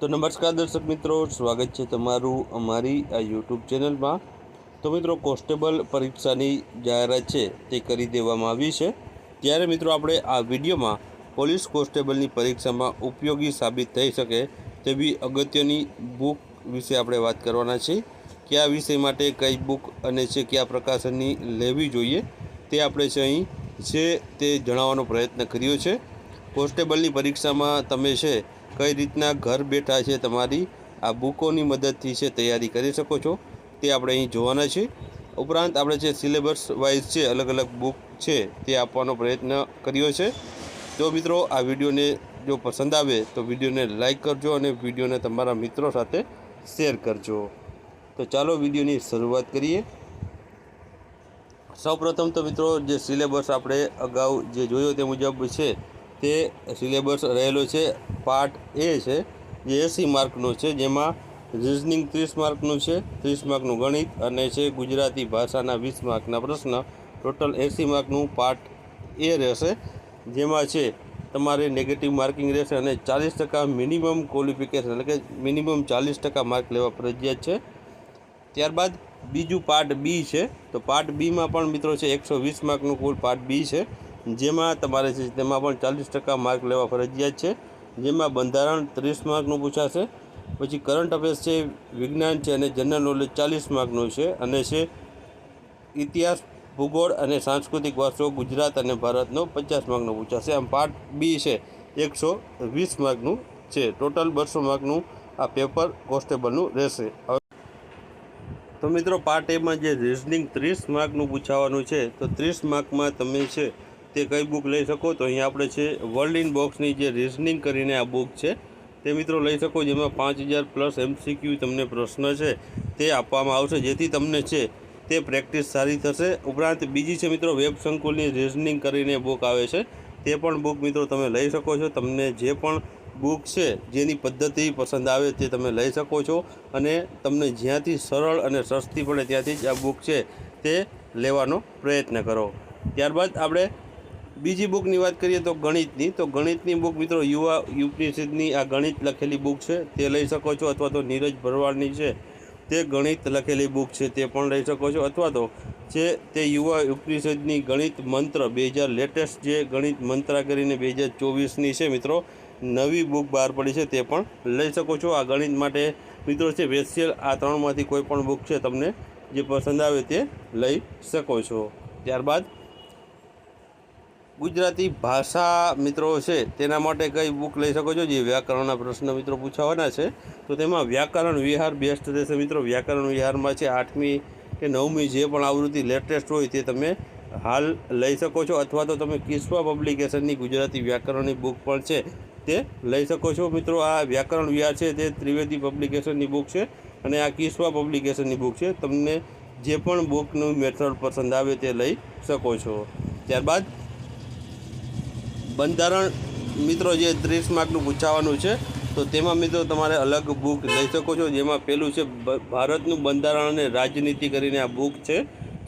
તો નમસ્કાર દર્શક મિત્રો, સ્વાગત છે તમારું અમારી આ યુટ્યુબ ચેનલમાં. તો મિત્રો, કોન્સ્ટેબલ પરીક્ષાની જાહેરાત છે તે કરી દેવામાં આવી છે. ત્યારે મિત્રો, આપણે આ વિડીયોમાં પોલીસ કોન્સ્ટેબલની પરીક્ષામાં ઉપયોગી સાબિત થઈ શકે તેવી અગત્યની બુક વિશે આપણે વાત કરવાના છીએ. કયા વિષય માટે કઈ બુક અને છે કયા પ્રકાશનની લેવી જોઈએ તે આપણે છે અહીં છે તે જણાવવાનો પ્રયત્ન કર્યો છે. કોન્સ્ટેબલની પરીક્ષામાં તમે છે કઈ રીતના ઘર બેઠા છે તમારી, આ બુકોની મદદથી છે તૈયારી કરી શકો છો, તે આપણે અહીં જોવાના છે. ઉપરાંત આપણે જે સિલેબસ વાઇઝ છે અલગ અલગ બુક છે તે આપવાનો પ્રયત્ન કર્યો છે. તો મિત્રો, આ વિડીયોને જો પસંદ આવે તો વિડીયોને લાઈક કરજો અને વિડીયોને તમારા મિત્રો સાથે શેર કરજો. તો ચાલો વિડીયોની શરૂઆત કરીએ. સૌપ્રથમ તો મિત્રો, જે સિલેબસ આપણે અગાઉ જે જોયો તે મુજબ છે તે સિલેબસ રહેલો છે. પાર્ટ એ છે જે એસી માર્કનું છે, જેમાં રિઝનિંગ ત્રીસ માર્કનું છે. ત્રીસ માર્કનું ગણિત અને છે ગુજરાતી ભાષાના વીસ માર્કના પ્રશ્ન. ટોટલ એસી માર્કનું પાર્ટ એ રહેશે, જેમાં છે તમારે નેગેટિવ માર્કિંગ રહેશે અને ચાલીસ ટકા મિનિમમ ક્વોલિફિકેશન એટલે કે મિનિમમ ચાલીસ ટકા માર્ક લેવા ફરજિયાત છે. ત્યારબાદ બીજું પાર્ટ બી છે. તો પાર્ટ બીમાં પણ મિત્રો છે એકસો વીસ માર્કનું કુલ પાર્ટ બી છે. જેમાં તમારે છે તેમાં પણ ચાલીસ ટકા માર્ક લેવા ફરજિયાત છે. જેમાં બંધારણ ત્રીસ માર્કનું પૂછાશે. પછી કરંટ અફેર્સ છે, વિજ્ઞાન છે અને જનરલ નોલેજ ચાલીસ માર્કનું છે. અને છે ઇતિહાસ, ભૂગોળ અને સાંસ્કૃતિક વારસો ગુજરાત અને ભારતનો પચાસ માર્કનો પૂછાશે. આમ પાર્ટ બી છે, એકસો વીસ માર્કનું છે. ટોટલ બસો માર્કનું આ પેપર કોન્સ્ટેબલનું રહેશે. તો મિત્રો પાર્ટ એમાં જે રિઝનિંગ ત્રીસ માર્કનું પૂછાવાનું છે, તો ત્રીસ માર્કમાં તમે છે તે કઈ બુક લઈ શકો તો અહીં આપણે છે વર્લ્ડ ઇન બોક્સની જે રિઝનિંગ કરીને આ બુક છે, તે મિત્રો લઈ શકો જેમાં પાંચ હજાર પ્લસ એમસીક્યુ તમને પ્રશ્ન છે, તે આપવામાં આવશે. જેથી તમને છે તે પ્રેક્ટિસ સારી થશે. ઉપરાંત બીજી છે મિત્રો વેબ સંકુલની રિઝનિંગ કરીને બુક આવે છે, તે પણ બુક મિત્રો તમે લઈ શકો છો. તમને જે પણ બુક છે, જેની પદ્ધતિ પસંદ આવે તે તમે લઈ શકો છો. અને તમને જ્યાંથી સરળ અને સસ્તી પડે ત્યાંથી જ આ બુક છે તે લેવાનો પ્રયત્ન કરો. ત્યારબાદ આપણે બીજી બુકની વાત કરીએ તો ગણિતની તો ગણિતની બુક મિત્રો યુવા યુપનિષદની આ ગણિત લખેલી બુક છે, તે લઈ શકો છો અથવા તો નીરજ ભરવાડની છે, તે ગણિત લખેલી બુક છે, તે પણ લઈ શકો છો અથવા તો જે તે યુવા ઉપનિષદની ગણિત મંત્ર બે હજાર લેટેસ્ટ જે ગણિત મંત્રા કરીને બે હજાર ચોવીસની છે મિત્રો, નવી બુક બહાર પડી છે, તે પણ લઈ શકો છો. આ ગણિત માટે મિત્રો છે વેસ્યલ આ ત્રણમાંથી કોઈ પણ બુક છે, તમને જે પસંદ આવે તે લઈ શકો છો. ત્યારબાદ ગુજરાતી ભાષા મિત્રો છે, તેના માટે કઈ બુક લઈ શકો છો? જે વ્યાકરણના પ્રશ્ન મિત્રો પૂછાવાના છે, તો તેમાં વ્યાકરણ વિહાર બેસ્ટ રહેશે મિત્રો. વ્યાકરણ વિહારમાં છે, આઠમી કે નવમી જે પણ આવૃત્તિ લેટેસ્ટ હોય તે તમે હાલ લઈ શકો છો, અથવા તો તમે કિસ્વા પબ્લિકેશનની ગુજરાતી વ્યાકરણની બુક પણ છે, તે લઈ શકો છો. મિત્રો, આ વ્યાકરણ વિહાર છે, તે ત્રિવેદી પબ્લિકેશનની બુક છે અને આ કિસ્વા પબ્લિકેશનની બુક છે. તમને જે પણ બુકનું મેથડ પસંદ આવે તે લઈ શકો છો. ત્યારબાદ બંધારણ મિત્રો જે ત્રીસ માર્કનું પૂછાવાનું છે, તો તેમાં મિત્રો તમારે અલગ બુક લઈ શકો છો, જેમાં પેલું છે ભારતનું બંધારણ અને રાજનીતિ કરીને આ બુક છે,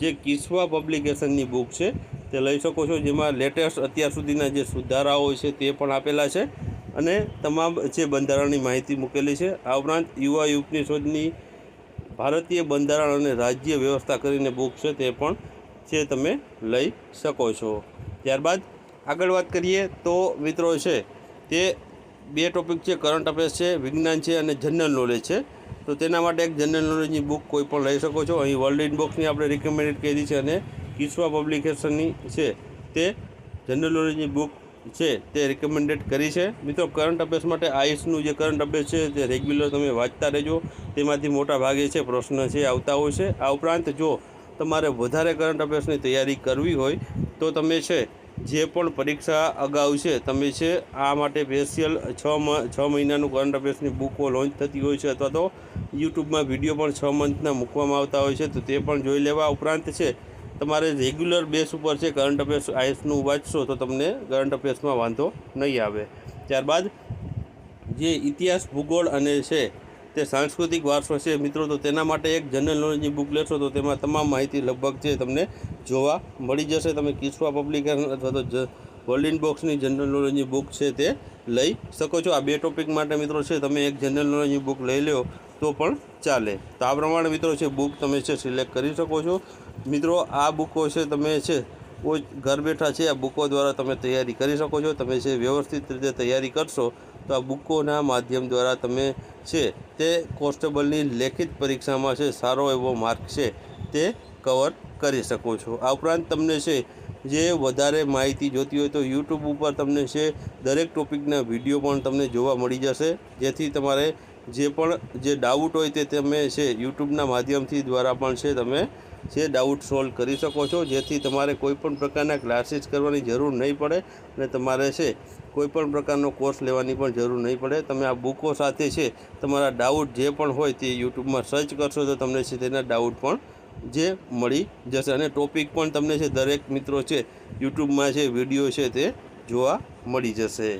જે કિસ્વા પબ્લિકેશનની બુક છે, તે લઈ શકો છો, જેમાં લેટેસ્ટ અત્યાર સુધીના જે સુધારાઓ છે તે પણ આપેલા છે, અને તમામ જે બંધારણની માહિતી મૂકેલી છે, આ ઉપરાંત યુવા યુગની શોધની ભારતીય બંધારણ અને રાજ્ય વ્યવસ્થા કરીને બુક છે, તે પણ છે તમે લઈ શકો છો. ત્યારબાદ આગળ વાત કરીએ તો મિત્રો છે તે બે ટોપિક છે કરંટ અફેર્સ છે, વિજ્ઞાન છે અને જનરલ નોલેજ છે. તો તેના માટે એક જનરલ નોલેજની બુક કોઈ પણ લઈ શકો છો. અહીં વર્લ્ડ ઇન બોક્સની આપણે રિકમેન્ડેડ કરી છે અને કિસ્વા પબ્લિકેશનની છે તે જનરલ નોલેજની બુક છે તે રિકમેન્ડેડ કરી છે. મિત્રો કરંટ અફેર્સ માટે આઈસનું જે કરંટ અફેર્સ છે તે રેગ્યુલર તમે વાંચતા રહેજો. તેમાંથી મોટા ભાગે છે પ્રશ્ન છે, આવતા હોય છે. આ ઉપરાંત જો તમારે વધારે કરંટ અફેર્સની તૈયારી કરવી હોય તો તમે છે જે પણ પરીક્ષા અગાઉ છે, તમે છે, આ માટે સ્પેશિયલ છ છ મહિનાનું કરંટ અફેર્સની બુકો લોન્ચ થતી હોય છે, અથવા તો યુટ્યુબમાં વીડિયો પણ છ મંથના મૂકવામાં આવતા હોય છે, તો તે પણ જોઈ લેવા ઉપરાંત છે, તમારે રેગ્યુલર બેસ ઉપર છે કરંટ અફેર્સ આઈએસનું વાંચશો, તો તમને કરંટ અફેર્સમાં વાંધો નહીં આવે. ત્યારબાદ જે ઇતિહાસ ભૂગોળ અને છે તે સાંસ્કૃતિક વારસો છે. મિત્રો, તો તેના માટે એક જનરલ નોલેજની બુક લેશો તો તેમાં તમામ માહિતી લગભગ છે તમને જોવા મળી જશે. તમે કિસ્વા પબ્લિકેશન અથવા તો વર્લિન બોક્સની જનરલ નોલેજની બુક છે તે લઈ શકો છો. આ બે ટોપિક માટે, મિત્રો, છે, તમે એક જનરલ નોલેજની બુક લઈ લો તો પણ ચાલે. તો આ પ્રમાણે, મિત્રો, છે બુક તમે છે સિલેક્ટ કરી શકો છો. મિત્રો, આ બુકો છે, તમે છે, કોઈ ઘર બેઠા છે, આ બુકો દ્વારા તમે તૈયારી કરી શકો છો. તમે છે વ્યવસ્થિત રીતે તૈયારી કરશો તો આ બુકોના માધ્યમ દ્વારા તમે છે તે કોન્સ્ટેબલની લેખિત પરીક્ષામાં છે સારો એવો માર્ક છે તે કવર કરી શકો છો. આ ઉપરાંત તમને છે જે વધારે માહિતી જોતી હોય તો યુટ્યુબ ઉપર તમને છે દરેક ટોપિકના વીડિયો પણ તમને જોવા મળી જશે. જેથી તમારે જે પણ જે ડાઉટ હોય તે તમે છે યુટ્યુબના માધ્યમથી દ્વારા પણ છે તમે છે ડાઉટ સોલ્વ કરી શકો છો, જેથી તમારે કોઈપણ પ્રકારના ક્લાસીસ કરવાની જરૂર નહીં પડે અને તમારે છે કોઈપણ પ્રકારનો કોર્સ લેવાની પણ જરૂર નહીં પડે. તમે આ બુકો સાથે છે તમારા ડાઉટ જે પણ હોય તે યુટ્યુબમાં સર્ચ કરશો તો તમને છે તેના ડાઉટ પણ જે મળી જશે. અને ટોપિક પણ તમને છે દરેક મિત્રો છે યુટ્યુબમાં છે વીડિયો છે તે જોવા મળી જશે.